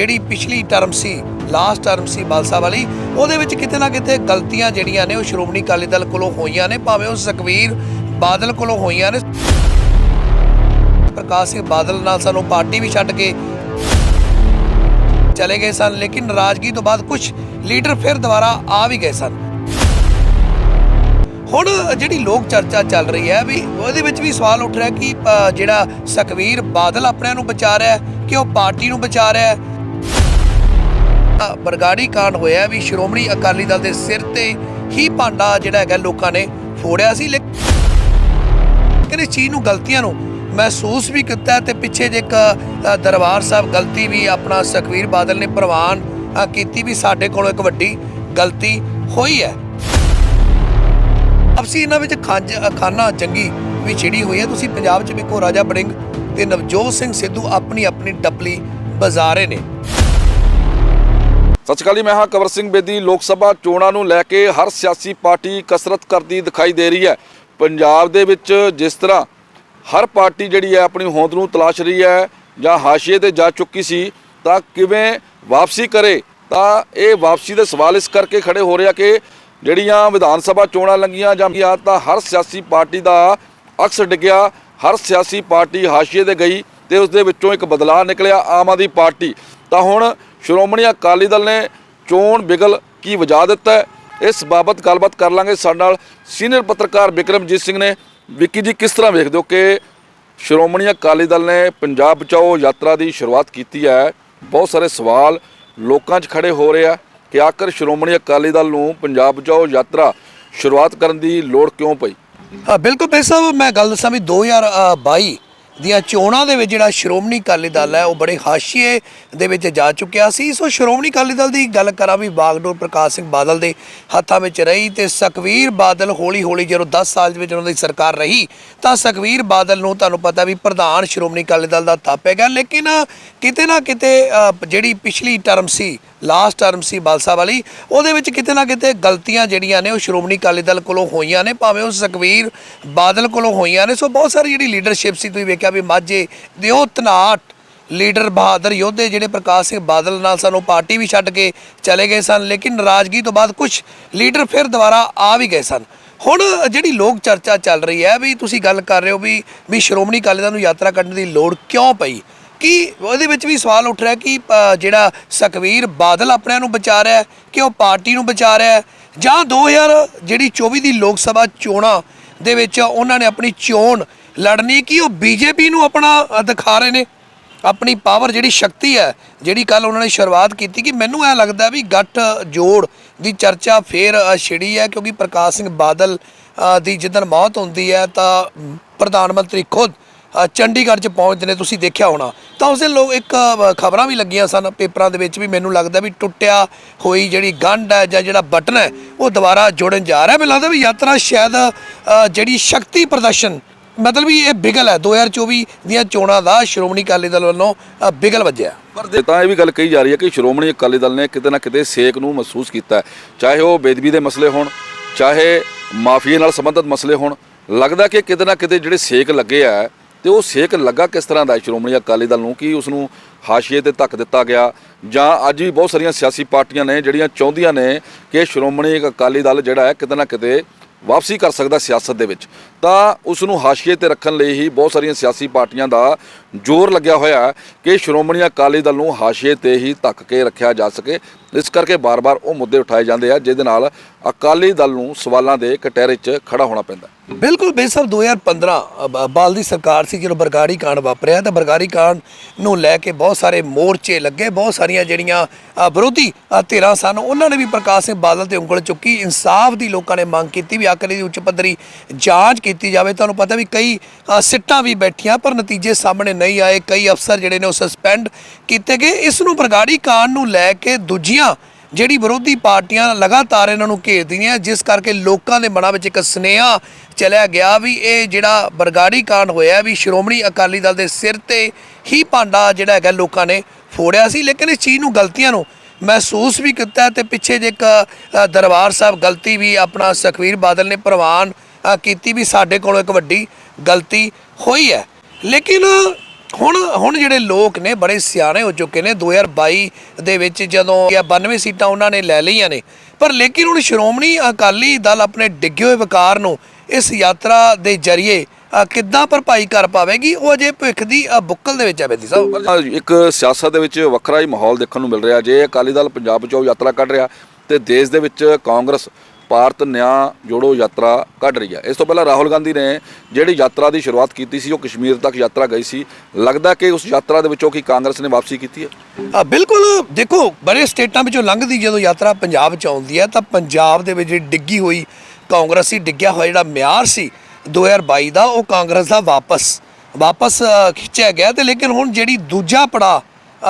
ਜਿਹੜੀ ਪਿਛਲੀ ਟਰਮ ਸੀ ਲਾਸਟ ਟਰਮ ਸੀ ਬਾਲਸਾ ਵਾਲੀ, ਉਹਦੇ ਵਿੱਚ ਕਿਤੇ ਨਾ ਕਿਤੇ ਗਲਤੀਆਂ ਜਿਹੜੀਆਂ ਨੇ ਉਹ ਸ਼੍ਰੋਮਣੀ ਅਕਾਲੀ ਦਲ ਕੋਲੋਂ ਹੋਈਆਂ ਨੇ, ਭਾਵੇਂ ਉਹ ਸੁਖਬੀਰ ਬਾਦਲ ਕੋਲੋਂ ਹੋਈਆਂ ਨੇ। ਪ੍ਰਕਾਸ਼ ਸਿੰਘ ਬਾਦਲ ਨਾਲ ਸਾਨੂੰ ਪਾਰਟੀ ਵੀ ਛੱਡ ਕੇ ਚਲੇ ਗਏ ਸਨ, ਲੇਕਿਨ ਨਾਰਾਜ਼ਗੀ ਤੋਂ ਬਾਅਦ ਕੁਝ ਲੀਡਰ ਫਿਰ ਦੁਬਾਰਾ ਆ ਵੀ ਗਏ ਸਨ। ਹੁਣ ਜਿਹੜੀ ਲੋਕ ਚਰਚਾ ਚੱਲ ਰਹੀ ਹੈ ਵੀ ਉਹਦੇ ਵਿੱਚ ਵੀ ਸਵਾਲ ਉੱਠ ਰਿਹਾ ਕਿ ਜਿਹੜਾ ਸੁਖਵੀਰ ਬਾਦਲ ਆਪਣਿਆਂ ਨੂੰ ਬਚਾ ਰਿਹਾ ਕਿ ਉਹ ਪਾਰਟੀ ਨੂੰ ਬਚਾ ਰਿਹਾ ਬਰਗਾੜੀ ਕਾਂਡ ਹੋਇਆ ਵੀ ਸ਼੍ਰੋਮਣੀ ਅਕਾਲੀ ਦਲ ਦੇ ਸਿਰ ਤੇ ਹੀ ਭਾਂਡਾ ਜਿਹੜਾ ਹੈਗਾ ਲੋਕਾਂ ਨੇ ਫੋੜਿਆ ਸੀ। ਲੇਕਿਨ ਇਸ ਚੀਜ਼ ਨੂੰ ਗਲਤੀਆਂ ਨੂੰ ਮਹਿਸੂਸ ਵੀ ਕੀਤਾ ਤੇ ਪਿੱਛੇ ਜੇ ਇੱਕ ਦਰਬਾਰ ਸਾਹਿਬ ਗਲਤੀ ਵੀ ਆਪਣਾ ਸੁਖਵੀਰ ਬਾਦਲ ਨੇ ਪ੍ਰਵਾਨ ਕੀਤੀ ਵੀ ਸਾਡੇ ਕੋਲੋਂ ਇੱਕ ਵੱਡੀ ਗਲਤੀ ਹੋਈ ਹੈ। ਆਪਸੀ ਇਹਨਾਂ ਵਿੱਚ ਖੰਜ ਖਾਨਾ ਜੰਗੀ ਵੀ ਛਿੜੀ ਹੋਈ ਹੈ। ਤੁਸੀਂ ਪੰਜਾਬ 'ਚ ਵੇਖੋ ਰਾਜਾ ਬੜਿੰਗ ਤੇ ਨਵਜੋਤ ਸਿੰਘ ਸਿੱਧੂ ਆਪਣੀ ਆਪਣੀ ਡੱਪਲੀ ਬਜ਼ਾਰੇ ਨੇ। ਸਤਿ ਸ਼੍ਰੀ ਅਕਾਲ ਜੀ, ਮੈਂ ਹਾਂ ਕਵਰ ਸਿੰਘ ਬੇਦੀ। ਲੋਕ ਸਭਾ ਚੋਣਾਂ ਨੂੰ ਲੈ ਕੇ ਹਰ ਸਿਆਸੀ ਪਾਰਟੀ ਕਸਰਤ ਕਰਦੀ ਦਿਖਾਈ ਦੇ ਰਹੀ ਹੈ। ਪੰਜਾਬ ਦੇ ਵਿੱਚ ਜਿਸ ਤਰ੍ਹਾਂ ਹਰ ਪਾਰਟੀ ਜਿਹੜੀ ਹੈ ਆਪਣੀ ਹੋਂਦ ਨੂੰ ਤਲਾਸ਼ ਰਹੀ ਹੈ ਜਾਂ ਹਾਸ਼ੀਏ ਤੇ ਜਾ ਚੁੱਕੀ ਸੀ, ਤਾਂ ਕਿਵੇਂ ਵਾਪਸੀ ਕਰੇ, ਤਾਂ ਇਹ ਵਾਪਸੀ ਦੇ ਸਵਾਲ ਇਸ ਕਰਕੇ ਖੜੇ ਹੋ ਰਿਹਾ ਕਿ ਜਿਹੜੀਆਂ ਵਿਧਾਨ ਸਭਾ ਚੋਣਾਂ ਲੰਗੀਆਂ ਜਾਂ ਤਾਂ ਹਰ ਸਿਆਸੀ ਪਾਰਟੀ ਦਾ ਅਕਸ ਡਿੱਗਿਆ, ਹਰ ਸਿਆਸੀ ਪਾਰਟੀ ਹਾਸ਼ੀਏ ਤੇ ਗਈ ਤੇ ਉਸ ਦੇ ਵਿੱਚੋਂ ਇੱਕ ਬਦਲਾਅ ਨਿਕਲਿਆ ਆਮ ਆਦਮੀ ਪਾਰਟੀ। ਤਾਂ ਹੁਣ ਸ਼੍ਰੋਮਣੀ ਅਕਾਲੀ ਦਲ ਨੇ ਚੋਣ ਬਿਗਲ ਕੀ ਵਜਾ ਦਿੱਤਾ ਹੈ? ਇਸ ਬਾਬਤ ਗੱਲਬਾਤ ਕਰ ਲਾਂਗੇ ਸਾਡੇ ਨਾਲ ਸੀਨੀਅਰ ਪੱਤਰਕਾਰ ਵਿਕਰਮਜੀਤ ਸਿੰਘ ਨੇ। ਵਿੱਕੀ ਜੀ, ਕਿਸ ਤਰ੍ਹਾਂ ਵੇਖਦੇ ਹੋ ਕਿ ਸ਼੍ਰੋਮਣੀ ਅਕਾਲੀ ਦਲ ਨੇ ਪੰਜਾਬ ਬਚਾਓ ਯਾਤਰਾ ਦੀ ਸ਼ੁਰੂਆਤ ਕੀਤੀ ਹੈ? ਬਹੁਤ ਸਾਰੇ ਸਵਾਲ ਲੋਕਾਂ 'ਚ ਖੜੇ ਹੋ ਰਹੇ ਆ ਕਿ ਆਖਰ ਸ਼੍ਰੋਮਣੀ ਅਕਾਲੀ ਦਲ ਨੂੰ ਪੰਜਾਬ ਬਚਾਓ ਯਾਤਰਾ ਸ਼ੁਰੂਆਤ ਕਰਨ ਦੀ ਲੋੜ ਕਿਉਂ ਪਈ? ਹਾਂ ਬਿਲਕੁਲ ਭਾਈ ਸਾਹਿਬ, ਮੈਂ ਗੱਲ ਦੱਸਾਂ ਵੀ 2022 ਦੀਆਂ ਚੋਣਾਂ ਦੇ ਵਿੱਚ ਜਿਹੜਾ ਸ਼੍ਰੋਮਣੀ ਅਕਾਲੀ ਦਲ ਹੈ, ਉਹ ਬੜੇ ਹਾਸ਼ੀਏ ਦੇ ਵਿੱਚ ਜਾ ਚੁੱਕਿਆ ਸੀ। ਸੋ ਸ਼੍ਰੋਮਣੀ ਅਕਾਲੀ ਦਲ ਦੀ ਗੱਲ ਕਰਾਂ ਵੀ ਬਾਗਡੋਰ ਪ੍ਰਕਾਸ਼ ਸਿੰਘ ਬਾਦਲ ਦੇ ਹੱਥਾਂ ਵਿੱਚ ਰਹੀ ਤੇ ਸੁਖਵੀਰ ਬਾਦਲ ਹੌਲੀ ਹੌਲੀ ਜਦੋਂ 10 ਸਾਲ ਦੇ ਵਿੱਚ ਉਹਨਾਂ ਦੀ ਸਰਕਾਰ ਰਹੀ, ਤਾਂ ਸੁਖਵੀਰ ਬਾਦਲ ਨੂੰ ਤੁਹਾਨੂੰ ਪਤਾ ਵੀ ਪ੍ਰਧਾਨ ਸ਼੍ਰੋਮਣੀ ਅਕਾਲੀ ਦਲ ਦਾ ਥਾਪਿਆ ਗਿਆ। ਲੇਕਿਨ ਕਿਤੇ ਨਾ ਕਿਤੇ ਜਿਹੜੀ ਪਿਛਲੀ ਟਰਮ ਸੀ ਲਾਸਟ ਟਰਮ ਸੀ ਬਾਲਸਾ ਵਾਲੀ, ਉਹਦੇ ਵਿੱਚ ਕਿਤੇ ਨਾ ਕਿਤੇ ਗਲਤੀਆਂ ਜਿਹੜੀਆਂ ਨੇ ਉਹ ਸ਼੍ਰੋਮਣੀ ਅਕਾਲੀ ਦਲ ਕੋਲੋਂ ਹੋਈਆਂ ਨੇ, ਭਾਵੇਂ ਉਹ ਸੁਖਵੀਰ ਬਾਦਲ ਕੋਲੋਂ ਹੋਈਆਂ ਨੇ। ਸੋ ਬਹੁਤ ਸਾਰੀ ਜਿਹੜੀ ਲੀਡਰਸ਼ਿਪ ਸੀ, ਤੁਸੀਂ ਵੇਖਿਆ ਵੀ ਮਾਝੇ ਦੇ ਉਹ ਤਨਾਟ ਲੀਡਰ ਬਹਾਦਰ ਯੋਧੇ ਜਿਹੜੇ ਪ੍ਰਕਾਸ਼ ਸਿੰਘ ਬਾਦਲ ਨਾਲ ਸਾਨੂੰ ਪਾਰਟੀ ਵੀ ਛੱਡ ਕੇ ਚਲੇ ਗਏ ਸਨ, ਲੇਕਿਨ ਨਾਰਾਜ਼ਗੀ ਤੋਂ ਬਾਅਦ ਕੁਝ ਲੀਡਰ ਫਿਰ ਦੁਬਾਰਾ ਆ ਵੀ ਗਏ ਸਨ। ਹੁਣ ਜਿਹੜੀ ਲੋਕ ਚਰਚਾ ਚੱਲ ਰਹੀ ਹੈ, ਵੀ ਤੁਸੀਂ ਗੱਲ ਕਰ ਰਹੇ ਹੋ ਵੀ ਵੀ ਸ਼੍ਰੋਮਣੀ ਅਕਾਲੀ ਦਲ ਨੂੰ ਯਾਤਰਾ ਕੱਢਣ ਦੀ ਲੋੜ ਕਿਉਂ ਪਈ? ਕਿ ਉਹਦੇ ਵਿੱਚ ਵੀ ਸਵਾਲ ਉੱਠ ਰਿਹਾ ਕਿ ਜਿਹੜਾ ਸੁਖਵੀਰ ਬਾਦਲ ਆਪਣਿਆਂ ਨੂੰ ਬਚਾ ਰਿਹਾ ਕਿ ਉਹ ਪਾਰਟੀ ਨੂੰ ਬਚਾ ਰਿਹਾ ਹੈ? ਜਾਂ 2000 ਜਿਹੜੀ 24 ਦੀ ਲੋਕ ਸਭਾ ਚੋਣਾਂ ਦੇ ਵਿੱਚ ਉਹਨਾਂ ਨੇ ਆਪਣੀ ਚੋਣ ਲੜਨੀ ਕਿ ਉਹ ਬੀਜੇਪੀ ਨੂੰ ਆਪਣਾ ਦਿਖਾ ਰਹੇ ਨੇ? ਆਪਣੀ ਪਾਵਰ ਜਿਹੜੀ ਸ਼ਕਤੀ ਹੈ, ਜਿਹੜੀ ਕੱਲ ਉਹਨਾਂ ਨੇ ਸ਼ੁਰੂਆਤ ਕੀਤੀ ਕਿ ਮੈਨੂੰ ਐ ਲੱਗਦਾ ਵੀ ਗੱਠ ਜੋੜ ਦੀ ਚਰਚਾ ਫੇਰ ਛਿੜੀ ਹੈ ਕਿਉਂਕਿ ਪ੍ਰਕਾਸ਼ ਸਿੰਘ ਬਾਦਲ ਦੀ ਜਿੱਦਣ ਮੌਤ ਹੁੰਦੀ ਹੈ ਤਾਂ ਪ੍ਰਧਾਨ ਮੰਤਰੀ ਖੁਦ ਚੰਡੀਗੜ੍ਹ 'ਚ ਪਹੁੰਚਦੇ ਨੇ, ਤੁਸੀਂ ਦੇਖਿਆ ਹੋਣਾ। ਤਾਂ ਉਸ ਦਿਨ ਲੋਕ ਇੱਕ ਖਬਰਾਂ ਵੀ ਲੱਗੀਆਂ ਸਨ ਪੇਪਰਾਂ ਦੇ ਵਿੱਚ ਵੀ ਮੈਨੂੰ ਲੱਗਦਾ ਵੀ ਟੁੱਟਿਆ ਹੋਈ ਜਿਹੜੀ ਗੰਢ ਹੈ ਜਾਂ ਜਿਹੜਾ ਬਟਨ ਹੈ, ਉਹ ਦੁਬਾਰਾ ਜੁੜਨ ਜਾ ਰਿਹਾ। ਮੈਨੂੰ ਲੱਗਦਾ ਵੀ ਯਾਤਰਾ ਸ਼ਾਇਦ ਜਿਹੜੀ ਸ਼ਕਤੀ ਪ੍ਰਦਰਸ਼ਨ, ਮਤਲਬ ਵੀ ਇਹ ਬਿਗਲ ਹੈ। 2024 ਦੀਆਂ ਚੋਣਾਂ ਦਾ ਸ਼੍ਰੋਮਣੀ ਅਕਾਲੀ ਦਲ ਵੱਲੋਂ ਬਿਗਲ ਵੱਜਿਆ। ਪਰ ਦੇ ਤਾਂ ਇਹ ਵੀ ਗੱਲ ਕਹੀ ਜਾ ਰਹੀ ਹੈ ਕਿ ਸ਼੍ਰੋਮਣੀ ਅਕਾਲੀ ਦਲ ਨੇ ਕਿਤੇ ਨਾ ਕਿਤੇ ਸੇਕ ਨੂੰ ਮਹਿਸੂਸ ਕੀਤਾ ਚਾਹੇ ਉਹ ਬੇਦਬੀ ਦੇ ਮਸਲੇ ਹੋਣ, ਚਾਹੇ ਮਾਫੀਏ ਨਾਲ ਸੰਬੰਧਿਤ ਮਸਲੇ ਹੋਣ, ਲੱਗਦਾ ਕਿ ਕਿਤੇ ਨਾ ਕਿਤੇ ਜਿਹੜੇ ਸੇਕ ਲੱਗੇ ਆ ਤੇ ਉਹ ਸੇਕ ਲੱਗਾ ਕਿਸ ਤਰ੍ਹਾਂ ਦਾ ਸ਼੍ਰੋਮਣੀ ਅਕਾਲੀ ਦਲ ਨੂੰ? ਕਿ ਉਸ ਨੂੰ ਹਾਸ਼ੀਏ ਤੇ ਧੱਕ ਦਿੱਤਾ ਗਿਆ? ਜਾਂ ਅੱਜ ਵੀ ਬਹੁਤ ਸਾਰੀਆਂ ਸਿਆਸੀ ਪਾਰਟੀਆਂ ਨੇ ਜਿਹੜੀਆਂ ਚਾਹੁੰਦੀਆਂ ਨੇ ਕਿ ਸ਼੍ਰੋਮਣੀ ਅਕਾਲੀ ਦਲ ਜਿਹੜਾ ਹੈ ਕਿਤੇ ਨਾ ਕਿਤੇ ਵਾਪਸੀ ਕਰ ਸਕਦਾ ਸਿਆਸਤ ਦੇ ਵਿੱਚ। ਤਾਂ ਉਸ ਨੂੰ ਹਾਸ਼ੀਏ ਤੇ ਰੱਖਣ ਲਈ ਹੀ ਬਹੁਤ ਸਾਰੀਆਂ ਸਿਆਸੀ ਪਾਰਟੀਆਂ ਦਾ ਜ਼ੋਰ ਲੱਗਿਆ ਹੋਇਆ ਕਿ ਸ਼੍ਰੋਮਣੀ ਅਕਾਲੀ ਦਲ ਨੂੰ ਹਾਸ਼ੀਏ ਤੇ ਹੀ ਧੱਕ ਕੇ ਰੱਖਿਆ ਜਾ ਸਕੇ। ਇਸ ਕਰਕੇ ਬਾਰ-ਬਾਰ ਉਹ ਮੁੱਦੇ ਉਠਾਏ ਜਾਂਦੇ ਆ, ਜਿਹਦੇ ਨਾਲ ਅਕਾਲੀ ਦਲ ਨੂੰ ਸਵਾਲਾਂ ਦੇ ਕਟਹਿਰੇ 'ਚ ਖੜਾ ਹੋਣਾ ਪੈਂਦਾ ਬਿਲਕੁਲ ਬੇ 2015 ਬਾਲ ਦੀ ਸਰਕਾਰ ਸੀ ਜਦੋਂ ਬਰਗਾੜੀ ਕਾਂਡ ਵਾਪਰਿਆ ਤਾਂ ਬਰਗਾੜੀ ਕਾਂਡ ਨੂੰ ਲੈ ਕੇ ਬਹੁਤ ਸਾਰੇ ਮੋਰਚੇ ਲੱਗੇ, ਬਹੁਤ ਸਾਰੀਆਂ ਜਿਹੜੀਆਂ ਵਿਰੋਧੀ ਧਿਰਾਂ ਸਨ, ਉਹਨਾਂ ਨੇ ਵੀ ਪ੍ਰਕਾਸ਼ ਸਿੰਘ ਬਾਦਲ ਤੇ ਉਂਗਲ ਚੁੱਕੀ, ਇਨਸਾਫ ਦੀ ਲੋਕਾਂ ਨੇ ਮੰਗ ਕੀਤੀ ਵੀ ਆਖਰ ਦੀ ਉੱਚ ਪੱਧਰੀ ਜਾਂਚ ਕੀਤੀ ਜਾਵੇ। ਤੁਹਾਨੂੰ ਪਤਾ ਵੀ ਕਈ ਸਿੱਟਾਂ ਵੀ ਬੈਠੀਆਂ, ਪਰ ਨਤੀਜੇ ਸਾਹਮਣੇ ਨਹੀਂ ਆਏ, ਕਈ ਅਫਸਰ ਜਿਹੜੇ ਨੇ ਉਹ ਸਸਪੈਂਡ ਕੀਤੇ ਗਏ। ਇਸ ਨੂੰ ਬਰਗਾੜੀ ਕਾਂਡ ਨੂੰ ਲੈ ਕੇ ਦੂਜੀਆਂ ਜਿਹੜੀ ਵਿਰੋਧੀ ਪਾਰਟੀਆਂ ਲਗਾਤਾਰ ਇਹਨਾਂ ਨੂੰ ਘੇਰਦੀਆਂ, ਜਿਸ ਕਰਕੇ ਲੋਕਾਂ ਦੇ ਮਨਾਂ ਵਿੱਚ ਇੱਕ ਸਨੇਹਾ ਚਲਿਆ ਗਿਆ ਵੀ ਇਹ ਜਿਹੜਾ ਬਰਗਾੜੀ ਕਾਂਡ ਹੋਇਆ ਵੀ ਸ਼੍ਰੋਮਣੀ ਅਕਾਲੀ ਦਲ ਦੇ ਸਿਰ ਤੇ ਹੀ ਭਾਂਡਾ ਜਿਹੜਾ ਹੈਗਾ ਲੋਕਾਂ ਨੇ ਫੋੜਿਆ ਸੀ। ਲੇਕਿਨ ਇਸ ਚੀਜ਼ ਨੂੰ ਗਲਤੀਆਂ ਨੂੰ ਮਹਿਸੂਸ ਵੀ ਕੀਤਾ ਤੇ ਪਿੱਛੇ ਜੇ ਇੱਕ ਦਰਬਾਰ ਸਾਹਿਬ ਗਲਤੀ ਵੀ ਆਪਣਾ ਸੁਖਵੀਰ ਬਾਦਲ ਨੇ ਪ੍ਰਵਾਨ ਕੀਤੀ ਵੀ ਸਾਡੇ ਕੋਲੋਂ ਇੱਕ ਵੱਡੀ ਗਲਤੀ ਹੋਈ ਹੈ। ਲੇਕਿਨ ਹੁਣ ਹੁਣ ਜਿਹੜੇ ਲੋਕ ਨੇ ਬੜੇ ਸਿਆਣੇ ਹੋ ਚੁੱਕੇ ਨੇ 2022 ਦੇ ਵਿੱਚ ਜਦੋਂ 92 ਸੀਟਾਂ ਉਹਨਾਂ ਨੇ ਲੈ ਲਈਆਂ ਨੇ। ਪਰ ਲੇਕਿਨ ਹੁਣ ਸ਼੍ਰੋਮਣੀ ਅਕਾਲੀ ਦਲ ਆਪਣੇ ਡਿੱਗੇ ਹੋਏ ਵਕਾਰ ਨੂੰ ਇਸ ਯਾਤਰਾ ਦੇ ਜ਼ਰੀਏ ਅ, ਕਿੱਦਾਂ ਭਰਪਾਈ ਕਰ ਪਾਵੇਗੀ? ਉਹ ਅਜੇ ਭਵਿੱਖ ਦੀ ਬੁੱਕਲ ਦੇ ਵਿੱਚ ਹੈ ਬੇਦੀ ਸਾਹਿਬ। ਇੱਕ ਸਿਆਸਤ ਦੇ ਵਿੱਚ ਵੱਖਰਾ ਹੀ ਮਾਹੌਲ ਦੇਖਣ ਨੂੰ ਮਿਲ ਰਿਹਾ। ਜੇ ਅਕਾਲੀ ਦਲ ਪੰਜਾਬ ਚੋਂ ਯਾਤਰਾ ਕੱਢ ਰਿਹਾ ਤੇ ਦੇਸ਼ ਦੇ ਵਿੱਚ ਕਾਂਗਰਸ ਭਾਰਤ ਨਿਆਂ ਜੋੜੋ ਯਾਤਰਾ ਕੱਢ ਰਹੀ ਹੈ। ਇਸ ਤੋਂ ਪਹਿਲਾਂ ਰਾਹੁਲ ਗਾਂਧੀ ਨੇ ਜਿਹੜੀ ਯਾਤਰਾ ਦੀ ਸ਼ੁਰੂਆਤ ਕੀਤੀ ਸੀ, ਉਹ ਕਸ਼ਮੀਰ ਤੱਕ ਯਾਤਰਾ ਗਈ ਸੀ। ਲੱਗਦਾ ਕਿ ਉਸ ਯਾਤਰਾ ਦੇ ਵਿੱਚੋਂ ਕੀ ਕਾਂਗਰਸ ਨੇ ਵਾਪਸੀ ਕੀਤੀ ਹੈ? ਬਿਲਕੁਲ, ਦੇਖੋ, ਬੜੇ ਸਟੇਟਾਂ ਵਿੱਚੋਂ ਲੰਘਦੀ ਜਦੋਂ ਯਾਤਰਾ ਪੰਜਾਬ ਚ ਆਉਂਦੀ ਹੈ, ਤਾਂ ਪੰਜਾਬ ਦੇ ਵਿੱਚ ਜਿਹੜੀ ਡਿੱਗੀ ਹੋਈ ਕਾਂਗਰਸੀ ਡਿੱਗਿਆ ਹੋਇਆ ਜਿਹੜਾ ਮਿਆਰ ਸੀ 2022 ਦਾ, ਉਹ ਕਾਂਗਰਸ ਦਾ ਵਾਪਸ ਵਾਪਸ ਖਿੱਚਿਆ ਗਿਆ ਤੇ ਲੇਕਿਨ ਹੁਣ ਜਿਹੜੀ ਦੂਜਾ ਪੜਾ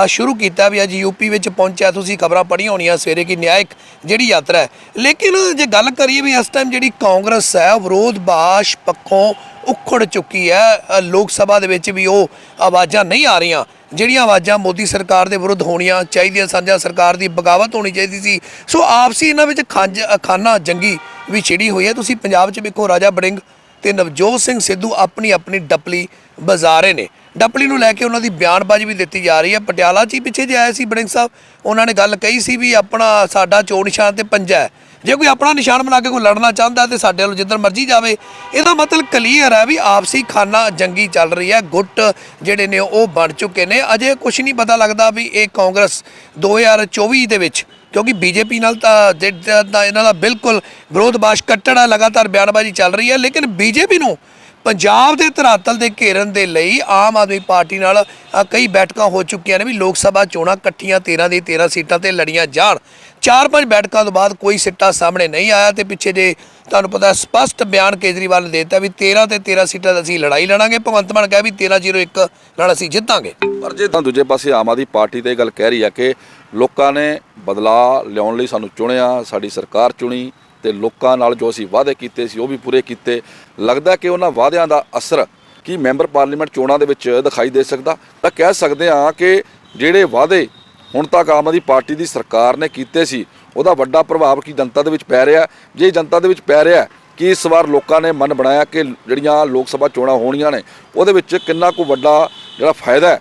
ਸ਼ੁਰੂ ਕੀਤਾ ਵੀ ਅੱਜ ਯੂਪੀ ਵਿੱਚ ਪਹੁੰਚਿਆ। ਤੁਸੀਂ ਖਬਰਾਂ ਪੜ੍ਹੀਆਂ ਹੋਣੀਆਂ, ਸਵੇਰੇ ਕੀ ਨਿਆਇਕ ਜਿਹੜੀ ਯਾਤਰਾ ਹੈ। ਲੇਕਿਨ ਜੇ ਗੱਲ ਕਰੀਏ ਵੀ ਇਸ ਟਾਈਮ ਜਿਹੜੀ ਕਾਂਗਰਸ ਹੈ, ਵਿਰੋਧ ਬਾਸ਼ ਪੱਖੋਂ ਉਖੜ ਚੁੱਕੀ ਹੈ। ਲੋਕ ਸਭਾ ਦੇ ਵਿੱਚ ਵੀ ਉਹ ਆਵਾਜ਼ਾਂ ਨਹੀਂ ਆ ਰਹੀਆਂ। ਜਿਹੜੀਆਂ ਆਵਾਜ਼ਾਂ ਮੋਦੀ ਸਰਕਾਰ ਦੇ ਵਿਰੁੱਧ ਹੋਣੀਆਂ ਚਾਹੀਦੀਆਂ ਸਾਂਝਾ ਸਰਕਾਰ ਦੀ ਬਗਾਵਤ ਹੋਣੀ ਚਾਹੀਦੀ ਸੀ। ਸੋ ਆਪਸੀ ਇਹਨਾਂ ਵਿੱਚ ਖੰਜ ਖਾਨਾ ਜੰਗੀ ਵੀ ਛਿੜੀ ਹੋਈ ਹੈ। ਤੁਸੀਂ ਪੰਜਾਬ 'ਚ ਵੇਖੋ, ਰਾਜਾ ਬੜਿੰਗ ਤੇ ਨਵਜੋਤ ਸਿੰਘ ਸਿੱਧੂ ਆਪਣੀ ਆਪਣੀ ਡਪਲੀ ਬਜ਼ਾਰੇ ਨੇ। ਡੱਪਲੀ ਨੂੰ ਲੈ ਕੇ ਉਹਨਾਂ ਦੀ ਬਿਆਨਬਾਜ਼ੀ ਵੀ ਦਿੱਤੀ ਜਾ ਰਹੀ ਹੈ। ਪਟਿਆਲਾ 'ਚ ਹੀ ਪਿੱਛੇ ਜੇ ਆਇਆ ਸੀ ਬੜਿੰਗ ਸਾਹਿਬ। ਉਹਨਾਂ ਨੇ ਗੱਲ ਕਹੀ ਸੀ ਵੀ ਆਪਣਾ ਸਾਡਾ ਚੋਣ ਨਿਸ਼ਾਨ ਤੇ ਪੰਜਾ ਹੈ। ਜੇ ਕੋਈ ਆਪਣਾ ਨਿਸ਼ਾਨ ਬਣਾ ਕੇ ਕੋਈ ਲੜਨਾ ਚਾਹੁੰਦਾ ਤੇ ਸਾਡੇ ਵੱਲੋਂ ਜਿੱਧਰ ਮਰਜ਼ੀ ਜਾਵੇ। ਇਹਦਾ ਮਤਲਬ ਕਲੀਅਰ ਹੈ ਵੀ ਆਪਸੀ ਖਾਨਾ ਜੰਗੀ ਚੱਲ ਰਹੀ ਹੈ। ਗੁੱਟ ਜਿਹੜੇ ਨੇ ਉਹ ਬਣ ਚੁੱਕੇ ਨੇ। ਅਜੇ ਕੁਝ ਨਹੀਂ ਪਤਾ ਲੱਗਦਾ ਵੀ ਇਹ ਕਾਂਗਰਸ 2024 ਦੇ ਵਿੱਚ, ਕਿਉਂਕਿ ਬੀਜੇਪੀ ਨਾਲ ਤਾਂ ਜਿਹੜਾ ਤਾਂ ਇਹਨਾਂ ਦਾ ਬਿਲਕੁਲ ਵਿਰੋਧਬਾਸ਼ ਕੱਟੜ ਹੈ, ਲਗਾਤਾਰ ਬਿਆਨਬਾਜ਼ੀ ਚੱਲ ਰਹੀ ਹੈ। ਲੇਕਿਨ ਬੀਜੇਪੀ ਨੂੰ ਪੰਜਾਬ ਦੇ ਧਰਾਤਲ ਦੇ ਘੇਰਨ ਦੇ ਲਈ ਆਮ ਆਦਮੀ ਪਾਰਟੀ ਨਾਲ ਕਈ ਬੈਠਕਾਂ ਹੋ ਚੁੱਕੀਆਂ ਨੇ ਵੀ ਲੋਕ ਸਭਾ ਚੋਣਾਂ ਇਕੱਠੀਆਂ 13 ਦੀ 13 ਸੀਟਾਂ ਤੇ ਲੜੀਆਂ ਜਾਣ। ਚਾਰ ਪੰਜ ਬੈਠਕਾਂ ਤੋਂ ਬਾਅਦ ਕੋਈ ਸਿੱਟਾ ਸਾਹਮਣੇ ਨਹੀਂ ਆਇਆ ਤੇ ਪਿੱਛੇ ਜੇ ਤੁਹਾਨੂੰ ਪਤਾ ਸਪਸ਼ਟ ਬਿਆਨ ਕੇਜਰੀਵਾਲ ਨੇ ਦੇ ਦਿੱਤਾ ਵੀ 13 ਤੇ 13 ਸੀਟਾਂ ਦਾ ਅਸੀਂ ਲੜਾਈ ਲੜਾਂਗੇ। ਭਗਵੰਤ ਮਾਨ ਕਿਹਾ ਵੀ 1301 ਨਾਲ ਅਸੀਂ ਜਿੱਤਾਂਗੇ। ਪਰ ਜੇ ਤਾਂ ਦੂਜੇ ਪਾਸੇ ਆਮ ਆਦਮੀ ਪਾਰਟੀ ਤੇ ਇਹ ਗੱਲ ਕਹਿ ਰਹੀ ਹੈ ਕਿ ਲੋਕਾਂ ਨੇ ਬਦਲਾਅ ਲਿਆਉਣ ਲਈ ਸਾਨੂੰ ਚੁਣਿਆ, ਸਾਡੀ ਸਰਕਾਰ ਚੁਣੀ ਤੇ ਲੋਕਾਂ ਨਾਲ ਜੋ ਅਸੀਂ ਵਾਅਦੇ ਕੀਤੇ ਸੀ, ਉਹ ਵੀ ਪੂਰੇ ਕੀਤੇ। ਲੱਗਦਾ ਕਿ ਉਹਨਾਂ ਵਾਅਦਿਆਂ ਦਾ ਅਸਰ ਕੀ ਮੈਂਬਰ ਪਾਰਲੀਮੈਂਟ ਚੋਣਾਂ ਦੇ ਵਿੱਚ ਦਿਖਾਈ ਦੇ ਸਕਦਾ? ਤਾਂ ਕਹਿ ਸਕਦੇ ਹਾਂ ਕਿ ਜਿਹੜੇ ਵਾਅਦੇ ਹੁਣ ਤੱਕ ਆਮ ਆਦਮੀ ਪਾਰਟੀ ਦੀ ਸਰਕਾਰ ਨੇ ਕੀਤੇ ਸੀ, ਉਹਦਾ ਵੱਡਾ ਪ੍ਰਭਾਵ ਕੀ ਜਨਤਾ ਦੇ ਵਿੱਚ ਪੈ ਰਿਹਾ? ਜੇ ਜਨਤਾ ਦੇ ਵਿੱਚ ਪੈ ਰਿਹਾ, ਕਿ ਇਸ ਵਾਰ ਲੋਕਾਂ ਨੇ ਮਨ ਬਣਾਇਆ ਕਿ ਜਿਹੜੀਆਂ ਲੋਕ ਸਭਾ ਚੋਣਾਂ ਹੋਣੀਆਂ ਨੇ, ਉਹਦੇ ਵਿੱਚ ਕਿੰਨਾ ਕੁ ਵੱਡਾ ਜਿਹੜਾ ਫਾਇਦਾ ਹੈ,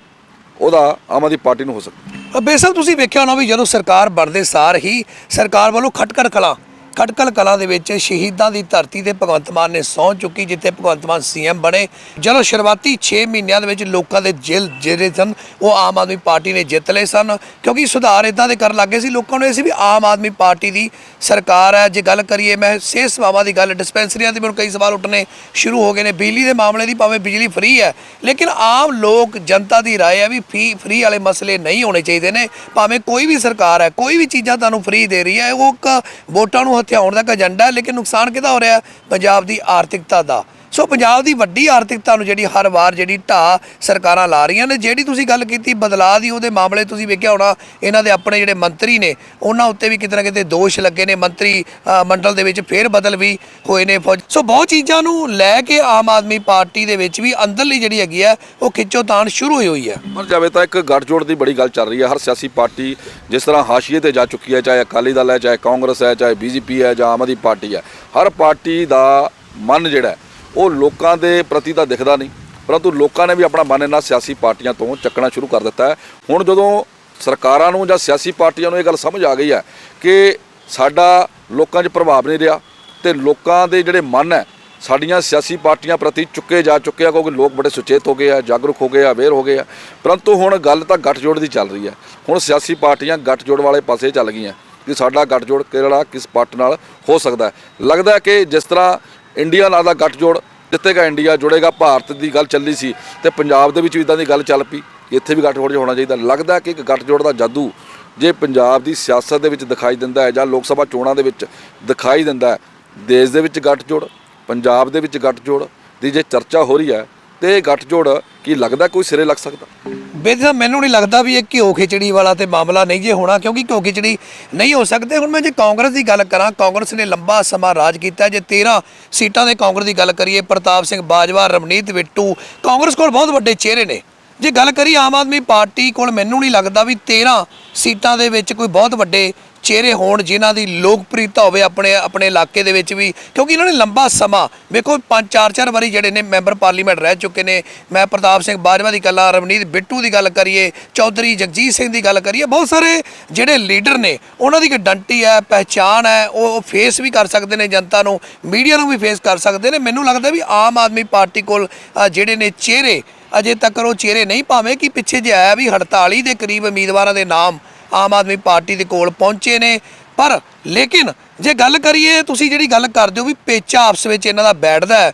ਉਹਦਾ ਆਮ ਆਦਮੀ ਪਾਰਟੀ ਨੂੰ ਹੋ ਸਕਦਾ? ਬੇਸਲ ਤੁਸੀਂ ਵੇਖਿਆ ਹੋਣਾ ਵੀ ਜਦੋਂ ਸਰਕਾਰ ਬਣਦੇ ਸਾਰ ਹੀ ਸਰਕਾਰ ਵੱਲੋਂ ਖਟਕੜ ਕਲਾਂ ਖਟਕਲ ਕਲਾਂ ਦੇ ਵਿੱਚ ਸ਼ਹੀਦਾਂ ਦੀ ਧਰਤੀ ਤੇ ਭਗਵੰਤ ਮਾਨ ਨੇ ਸਹੁੰ ਚੁੱਕੀ ਜਿੱਥੇ ਭਗਵੰਤ ਮਾਨ ਸੀਐਮ ਬਣੇ ਜਦੋਂ ਸ਼ੁਰੂਆਤੀ 6 ਮਹੀਨਿਆਂ ਦੇ ਵਿੱਚ ਲੋਕਾਂ ਦੇ ਜਿਲ ਜਿਹੜੇ ਸਨ ਉਹ ਆਮ ਆਦਮੀ ਪਾਰਟੀ ਨੇ ਜਿੱਤ ਲਏ ਸਨ ਕਿਉਂਕਿ ਸੁਧਾਰ ਇਦਾਂ ਦੇ ਕਰਨ ਲੱਗੇ ਸੀ ਲੋਕਾਂ ਨੂੰ ਇਹ ਸੀ ਵੀ ਆਮ ਆਦਮੀ ਪਾਰਟੀ ਦੀ ਸਰਕਾਰ ਹੈ ਜੇ ਗੱਲ ਕਰੀਏ ਮੈਂ ਸਿਹਤ ਸੇਵਾਵਾਂ ਦੀ ਗੱਲ ਡਿਸਪੈਂਸਰੀਆਂ ਤੇ ਮੈਨੂੰ ਕਈ ਸਵਾਲ ਉੱਠਣੇ ਸ਼ੁਰੂ ਹੋ ਗਏ ਨੇ ਬਿਜਲੀ ਦੇ ਮਾਮਲੇ ਦੀ ਭਾਵੇਂ ਬਿਜਲੀ ਫ੍ਰੀ ਹੈ ਲੇਕਿਨ ਆਮ ਲੋਕ ਜਨਤਾ ਦੀ رائے ਹੈ ਵੀ ਫੀ ਫ੍ਰੀ ਵਾਲੇ ਮਸਲੇ ਨਹੀਂ ਹੋਣੇ ਚਾਹੀਦੇ ਨੇ ਭਾਵੇਂ ਕੋਈ ਵੀ ਸਰਕਾਰ ਹੈ ਕੋਈ ਵੀ ਚੀਜ਼ਾਂ ਤੁਹਾਨੂੰ ਫ੍ਰੀ ਦੇ ਰਹੀ ਹੈ ਉਹ ਇੱਕ ਵੋਟਾਂ ਨੂੰ ਹਥਿਆਉਣ ਦਾ ਇੱਕ ਏਜੰਡਾ ਲੇਕਿਨ ਨੁਕਸਾਨ ਕਿਹਦਾ ਹੋ ਰਿਹਾ ਪੰਜਾਬ ਦੀ ਆਰਥਿਕਤਾ ਦਾ। ਸੋ ਪੰਜਾਬ ਦੀ ਵੱਡੀ ਆਰਥਿਕਤਾ ਨੂੰ ਜਿਹੜੀ ਹਰ ਵਾਰ ਜਿਹੜੀ ਢਾਹ ਸਰਕਾਰਾਂ ਲਾ ਰਹੀਆਂ ਨੇ, ਜਿਹੜੀ ਤੁਸੀਂ ਗੱਲ ਕੀਤੀ ਬਦਲਾਅ ਦੀ, ਉਹਦੇ ਮਾਮਲੇ ਤੁਸੀਂ ਵੇਖਿਆ ਹੋਣਾ, ਇਹਨਾਂ ਦੇ ਆਪਣੇ ਜਿਹੜੇ ਮੰਤਰੀ ਨੇ, ਉਹਨਾਂ ਉੱਤੇ ਵੀ ਕਿਤੇ ਨਾ ਕਿਤੇ ਦੋਸ਼ ਲੱਗੇ ਨੇ, ਮੰਤਰੀ ਮੰਡਲ ਦੇ ਵਿੱਚ ਫੇਰ ਬਦਲ ਵੀ ਹੋਏ ਨੇ ਫੌਜ। ਸੋ ਬਹੁਤ ਚੀਜ਼ਾਂ ਨੂੰ ਲੈ ਕੇ ਆਮ ਆਦਮੀ ਪਾਰਟੀ ਦੇ ਵਿੱਚ ਵੀ ਅੰਦਰਲੀ ਜਿਹੜੀ ਹੈਗੀ ਹੈ, ਉਹ ਖਿੱਚੋਤਾਣ ਸ਼ੁਰੂ ਹੋਈ ਹੋਈ ਹੈ। ਪਰ ਜਾਵੇ ਤਾਂ ਇੱਕ ਗੱਠਜੋੜ ਦੀ ਬੜੀ ਗੱਲ ਚੱਲ ਰਹੀ ਹੈ। ਹਰ ਸਿਆਸੀ ਪਾਰਟੀ ਜਿਸ ਤਰ੍ਹਾਂ ਹਾਸ਼ੀਏ ਤੇ ਜਾ ਚੁੱਕੀ ਹੈ, ਚਾਹੇ ਅਕਾਲੀ ਦਲ ਹੈ, ਚਾਹੇ ਕਾਂਗਰਸ ਹੈ, ਚਾਹੇ ਬੀਜੇਪੀ ਹੈ, ਜਾਂ ਆਮ ਆਦਮੀ ਪਾਰਟੀ ਹੈ, ਹਰ ਪਾਰਟੀ ਦਾ ਮਨ ਜਿਹੜਾ ਉਹ ਲੋਕਾਂ ਦੇ ਪ੍ਰਤੀ ਤਾਂ ਦਿਖਦਾ ਨਹੀਂ, ਪਰੰਤੂ ਲੋਕਾਂ ਨੇ ਵੀ ਆਪਣਾ ਮਨ ਇਹਨਾਂ ਸਿਆਸੀ ਪਾਰਟੀਆਂ ਤੋਂ ਚੱਕਣਾ ਸ਼ੁਰੂ ਕਰ ਦਿੱਤਾ ਹੈ। ਹੁਣ ਜਦੋਂ ਸਰਕਾਰਾਂ ਨੂੰ ਜਾਂ ਸਿਆਸੀ ਪਾਰਟੀਆਂ ਨੂੰ ਇਹ ਗੱਲ ਸਮਝ ਆ ਗਈ ਹੈ ਕਿ ਸਾਡਾ ਲੋਕਾਂ 'ਚ ਪ੍ਰਭਾਵ ਨਹੀਂ ਰਿਹਾ ਤੇ ਲੋਕਾਂ ਦੇ ਜਿਹੜੇ ਮਨ ਹੈ, ਸਾਡੀਆਂ ਸਿਆਸੀ ਪਾਰਟੀਆਂ ਪ੍ਰਤੀ ਚੁੱਕੇ ਜਾ ਚੁੱਕੇ ਆ, ਕਿਉਂਕਿ ਲੋਕ ਬੜੇ ਸੁਚੇਤ ਹੋ ਗਏ ਆ, ਜਾਗਰੂਕ ਹੋ ਗਏ ਆ, ਅਵੇਅਰ ਹੋ ਗਏ ਆ। ਪਰੰਤੂ ਹੁਣ ਗੱਲ ਤਾਂ ਗੱਠਜੋੜ ਦੀ ਚੱਲ ਰਹੀ ਹੈ। ਹੁਣ ਸਿਆਸੀ ਪਾਰਟੀਆਂ ਗੱਠਜੋੜ ਵਾਲੇ ਪਾਸੇ ਚੱਲ ਗਈਆਂ ਕਿ ਸਾਡਾ ਗੱਠਜੋੜ ਕਿਹੜਾ, ਕਿਸ ਪੱਟ ਨਾਲ ਹੋ ਸਕਦਾ ਲੱਗਦਾ ਕਿ ਜਿਸ ਤਰ੍ਹਾਂ ਇੰਡੀਆ ਨਾਲ ਦਾ ਗੱਠਜੋੜ ਜਿੱਤੇਗਾ ਇੰਡੀਆ ਜੁੜੇਗਾ, ਭਾਰਤ ਦੀ ਗੱਲ ਚੱਲੀ ਸੀ ਤੇ ਪੰਜਾਬ ਦੇ ਵਿੱਚ ਵੀ ਇਦਾਂ ਦੀ ਗੱਲ ਚੱਲ ਪਈ ਇੱਥੇ ਵੀ ਗੱਠਜੋੜ ਜਿਹਾ ਹੋਣਾ ਚਾਹੀਦਾ। ਲੱਗਦਾ ਕਿ ਇੱਕ ਗੱਠਜੋੜ ਦਾ ਜਾਦੂ ਜੇ ਪੰਜਾਬ ਦੀ ਸਿਆਸਤ ਦੇ ਵਿੱਚ ਦਿਖਾਈ ਦਿੰਦਾ ਹੈ ਜਾਂ ਲੋਕ ਸਭਾ ਚੋਣਾਂ ਦੇ ਵਿੱਚ ਦਿਖਾਈ ਦਿੰਦਾ ਹੈ, ਦੇਸ਼ ਦੇ ਵਿੱਚ ਗੱਠਜੋੜ, ਪੰਜਾਬ ਦੇ ਵਿੱਚ ਗੱਠਜੋੜ ਦੀ ਜੇ ਚਰਚਾ ਹੋ ਰਹੀ ਹੈ ਤੇ ਇਹ ਗੱਠਜੋੜ ਕੀ ਲੱਗਦਾ ਕੋਈ ਸਿਰੇ ਲੱਗ ਸਕਦਾ? ਬੇਦ ਸਾਹਿਬ ਮੈਨੂੰ ਨਹੀਂ ਲੱਗਦਾ ਵੀ ਇਹ ਘਿਓ ਖਿਚੜੀ ਵਾਲਾ ਤੇ ਮਾਮਲਾ ਨਹੀਂ ਜੇ ਹੋਣਾ, ਕਿਉਂਕਿ ਘਿਓ ਖਿਚੜੀ ਨਹੀਂ ਹੋ ਸਕਦੇ। ਹੁਣ ਮੈਂ ਜੇ ਕਾਂਗਰਸ ਦੀ ਗੱਲ ਕਰਾਂ, ਕਾਂਗਰਸ ਨੇ ਲੰਬਾ ਸਮਾਂ ਰਾਜ ਕੀਤਾ, ਜੇ 13 ਸੀਟਾਂ ਦੇ ਕਾਂਗਰਸ ਦੀ ਗੱਲ ਕਰੀਏ, ਪ੍ਰਤਾਪ ਸਿੰਘ ਬਾਜਵਾ ਰਮਨੀਤ ਬਿੱਟੂ ਕਾਂਗਰਸ ਕੋਲ ਬਹੁਤ ਵੱਡੇ ਚਿਹਰੇ ਨੇ। ਜੇ ਗੱਲ ਕਰੀ ਆਮ ਆਦਮੀ ਪਾਰਟੀ ਕੋਲ, ਮੈਨੂੰ ਨਹੀਂ ਲੱਗਦਾ ਵੀ 13 ਸੀਟਾਂ ਦੇ ਵਿੱਚ ਕੋਈ ਬਹੁਤ ਵੱਡੇ ਚਿਹਰੇ ਹੋਣ ਜਿਨ੍ਹਾਂ ਦੀ ਲੋਕਪ੍ਰਿਯਤਾ ਹੋਵੇ ਆਪਣੇ ਆਪਣੇ ਇਲਾਕੇ ਦੇ ਵਿੱਚ ਵੀ, ਕਿਉਂਕਿ ਇਹਨਾਂ ਨੇ ਲੰਬਾ ਸਮਾਂ, ਵੇਖੋ ਪੰਜ, ਚਾਰ ਚਾਰ ਵਾਰੀ ਜਿਹੜੇ ਨੇ ਮੈਂਬਰ ਪਾਰਲੀਮੈਂਟ ਰਹਿ ਚੁੱਕੇ ਨੇ। ਮੈਂ ਪ੍ਰਤਾਪ ਸਿੰਘ ਬਾਜਵਾ ਦੀ ਗੱਲਾਂ, ਰਵਨੀਤ ਬਿੱਟੂ ਦੀ ਗੱਲ ਕਰੀਏ, ਚੌਧਰੀ ਜਗਜੀਤ ਸਿੰਘ ਦੀ ਗੱਲ ਕਰੀਏ, ਬਹੁਤ ਸਾਰੇ ਜਿਹੜੇ ਲੀਡਰ ਨੇ, ਉਹਨਾਂ ਦੀ ਇੱਕ ਡੰਟੀ ਹੈ, ਪਹਿਚਾਣ ਹੈ, ਉਹ ਫੇਸ ਵੀ ਕਰ ਸਕਦੇ ਨੇ ਜਨਤਾ ਨੂੰ ਮੀਡੀਆ ਨੂੰ ਵੀ ਫੇਸ ਕਰ ਸਕਦੇ ਨੇ। ਮੈਨੂੰ ਲੱਗਦਾ ਵੀ ਆਮ ਆਦਮੀ ਪਾਰਟੀ ਕੋਲ ਜਿਹੜੇ ਨੇ ਚਿਹਰੇ, ਅਜੇ ਤੱਕ ਉਹ ਚਿਹਰੇ ਨਹੀਂ ਭਾਵੇਂ ਕਿ ਪਿੱਛੇ ਜੇ ਆਇਆ ਵੀ 48 ਦੇ ਕਰੀਬ ਉਮੀਦਵਾਰਾਂ ਦੇ ਨਾਮ ਆਮ ਆਦਮੀ ਪਾਰਟੀ ਦੇ ਕੋਲ ਪਹੁੰਚੇ ਨੇ। ਪਰ ਲੇਕਿਨ ਜੇ ਗੱਲ ਕਰੀਏ, ਤੁਸੀਂ ਜਿਹੜੀ ਗੱਲ ਕਰਦੇ ਹੋ ਵੀ ਪੇਚਾ ਆਪਸ ਵਿੱਚ ਇਹਨਾਂ ਦਾ ਬੈਠਦਾ ਹੈ,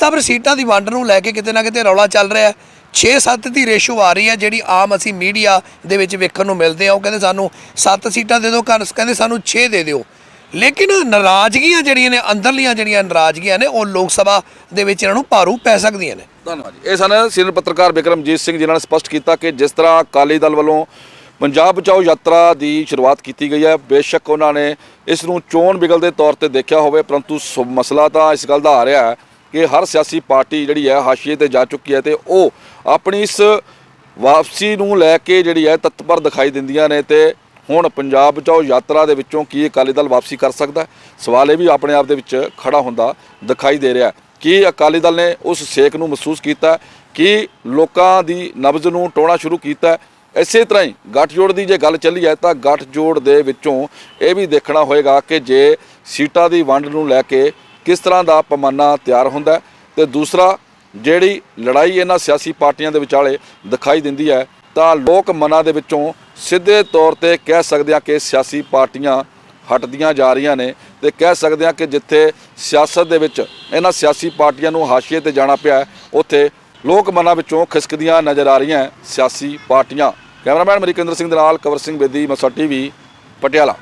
ਤਾਂ ਫਿਰ ਸੀਟਾਂ ਦੀ ਵੰਡ ਨੂੰ ਲੈ ਕੇ ਕਿਤੇ ਨਾ ਕਿਤੇ ਰੌਲਾ ਚੱਲ ਰਿਹਾ ਹੈ। 6-7 ਦੀ ਰੇਸ਼ੋ ਆ ਰਹੀ ਹੈ, ਜਿਹੜੀ ਆਮ ਅਸੀਂ ਮੀਡੀਆ ਦੇ ਵਿੱਚ ਵੇਖਣ ਨੂੰ ਮਿਲਦੇ ਆ ਉਹ ਕਹਿੰਦੇ ਸਾਨੂੰ 7 ਸੀਟਾਂ ਦੇ ਦਿਓ ਕਹਿੰਦੇ ਸਾਨੂੰ 6 ਦੇ ਦਿਓ। ਲੇਕਿਨ ਨਾਰਾਜ਼ਗੀਆਂ ਜਿਹੜੀਆਂ ਨੇ, ਅੰਦਰਲੀਆਂ ਜਿਹੜੀਆਂ ਨਾਰਾਜ਼ਗੀਆਂ ਨੇ, ਉਹ ਲੋਕ ਸਭਾ ਦੇ ਵਿੱਚ ਇਹਨਾਂ ਨੂੰ ਭਾਰੂ ਪੈ ਸਕਦੀਆਂ ਨੇ। ਧੰਨਵਾਦ ਜੀ। ਇਹ ਸਨ ਸੀਨੀਅਰ ਪੱਤਰਕਾਰ ਬਿਕਰਮਜੀਤ ਸਿੰਘ ਜਿਨ੍ਹਾਂ ਨੇ ਸਪਸ਼ਟ ਕੀਤਾ ਕਿ ਜਿਸ ਤਰ੍ਹਾਂ ਅਕਾਲੀ ਦਲ ਵੱਲੋਂ ਪੰਜਾਬ ਬਚਾਓ ਯਾਤਰਾ ਦੀ ਸ਼ੁਰੂਆਤ ਕੀਤੀ ਗਈ ਹੈ। ਬੇਸ਼ੱਕ ਉਹਨਾਂ ਨੇ ਇਸ ਨੂੰ ਚੋਣ ਬਿਗਲ ਦੇ ਤੌਰ ਤੇ ਦੇਖਿਆ ਹੋਵੇ, ਪਰੰਤੂ ਸ- ਮਸਲਾ ਤਾਂ ਇਸ ਗੱਲ ਦਾ ਆ ਰਿਹਾ ਹੈ ਕਿ ਹਰ ਸਿਆਸੀ ਪਾਰਟੀ ਜਿਹੜੀ ਹੈ, ਹਾਸ਼ੀਏ ਤੇ ਜਾ ਚੁੱਕੀ ਹੈ ਤੇ ਉਹ ਆਪਣੀ ਇਸ ਵਾਪਸੀ ਨੂੰ ਲੈ ਕੇ ਜਿਹੜੀ ਹੈ, ਤਤਪਰ ਦਿਖਾਈ ਦਿੰਦੀਆਂ ਨੇ ਤੇ ਹੁਣ ਪੰਜਾਬ ਬਚਾਓ ਯਾਤਰਾ ਦੇ ਵਿੱਚੋਂ ਕੀ ਅਕਾਲੀ ਦਲ ਵਾਪਸੀ ਕਰ ਸਕਦਾ ਸਵਾਲ ਇਹ ਵੀ ਆਪਣੇ ਆਪ ਦੇ ਵਿੱਚ ਖੜਾ ਹੁੰਦਾ ਦਿਖਾਈ ਦੇ ਰਿਹਾ ਕੀ ਅਕਾਲੀ ਦਲ ਨੇ ਉਸ ਸੇਕ ਨੂੰ ਮਹਿਸੂਸ ਕੀਤਾ ਹੈ? ਕਿ ਲੋਕਾਂ ਦੀ ਨਬਜ਼ ਨੂੰ ਟੋਣਾ ਸ਼ੁਰੂ ਕੀਤਾ ਇਸੇ ਤਰ੍ਹਾਂ ਹੀ ਗੱਠਜੋੜ ਦੀ ਜੇ ਗੱਲ ਚੱਲੀ ਹੈ ਤਾਂ ਗੱਠਜੋੜ ਦੇ ਵਿੱਚੋਂ ਇਹ ਵੀ ਦੇਖਣਾ ਹੋਏਗਾ ਕਿ ਜੇ ਸੀਟਾਂ ਦੀ ਵੰਡ ਨੂੰ ਲੈ ਕੇ ਕਿਸ ਤਰ੍ਹਾਂ ਦਾ ਪਮਾਨਾ ਤਿਆਰ ਹੁੰਦਾ ਹੈ ਤੇ ਦੂਸਰਾ, ਜਿਹੜੀ ਲੜਾਈ ਇਹਨਾਂ ਸਿਆਸੀ ਪਾਰਟੀਆਂ ਦੇ ਵਿਚਾਲੇ ਦਿਖਾਈ ਦਿੰਦੀ ਹੈ, ਤਾਂ ਲੋਕ ਮਨਾਂ ਦੇ ਵਿੱਚੋਂ ਸਿੱਧੇ ਤੌਰ ਤੇ ਕਹਿ ਸਕਦੇ ਹਾਂ ਕਿ ਸਿਆਸੀ ਪਾਰਟੀਆਂ ਹਟਦੀਆਂ ਜਾ ਰਹੀਆਂ ਨੇ ਤੇ ਕਹਿ ਸਕਦੇ ਹਾਂ ਕਿ ਜਿੱਥੇ ਸਿਆਸਤ ਦੇ ਵਿੱਚ ਇਹਨਾਂ ਸਿਆਸੀ ਪਾਰਟੀਆਂ ਨੂੰ ਹਾਸ਼ੀਏ ਤੇ ਜਾਣਾ ਪਿਆ ਉੱਥੇ ਲੋਕ ਮਨਾਂ ਵਿੱਚੋਂ ਖਿਸਕਦੀਆਂ ਨਜ਼ਰ ਆ ਰਹੀਆਂ ਸਿਆਸੀ ਪਾਰਟੀਆਂ। ਕੈਮਰਾਮੈਨ ਮਰੀਕਿੰਦਰ ਸਿੰਘ ਦੇ ਨਾਲ ਕਵਰ ਸਿੰਘ ਬੇਦੀ ਮਸਾ ਟੀਵੀ ਪਟਿਆਲਾ।